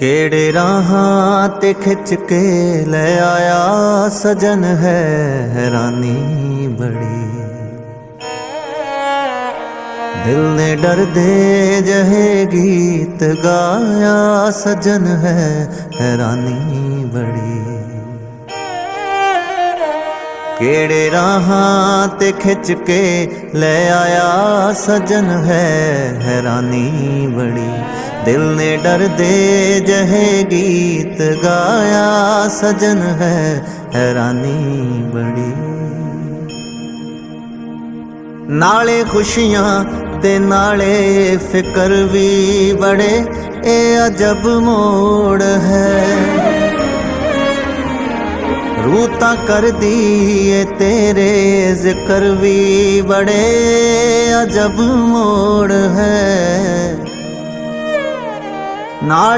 ਕਿਹੜੇ ਰਾਹਾਂ ਤੇ ਖਿੱਚ ਕੇ ਲੈ ਆਇਆ ਸਜਨ ਹੈ ਹੈਰਾਨੀ ਬੜੀ। ਦਿਲ ਨੇ ਡਰਦੇ ਜਹੇ ਗੀਤ ਗਾਇਆ ਸਜਨ ਹੈ ਹੈਰਾਨੀ ਬੜੀ। ਕਿਹੜੇ ਰਾਹਾਂ ਤੇ ਖਿੱਚ ਕੇ ਲੈ ਆਇਆ ਸਜਨ ਹੈ ਹੈਰਾਨੀ ਬੜੀ। ਦਿਲ ਨੇ ਡਰਦੇ ਜਹੇ ਗੀਤ ਗਾਇਆ ਸਜਨ ਹੈ ਹੈਰਾਨੀ ਬੜੀ। ਨਾਲੇ ਖੁਸ਼ੀਆਂ ਤੇ ਨਾਲੇ ਫਿਕਰ ਵੀ ਬੜੇ, ਇਹ ਅਜਬ ਮੋੜ ਹੈ। ਰੂਹ ਤਾਂ ਕਰਦੀ ਏ ਤੇਰੇ ਜ਼ਿਕਰ ਵੀ ਬੜੇ, ਅਜਬ ਮੋੜ ਹੈ। ਨਾਲ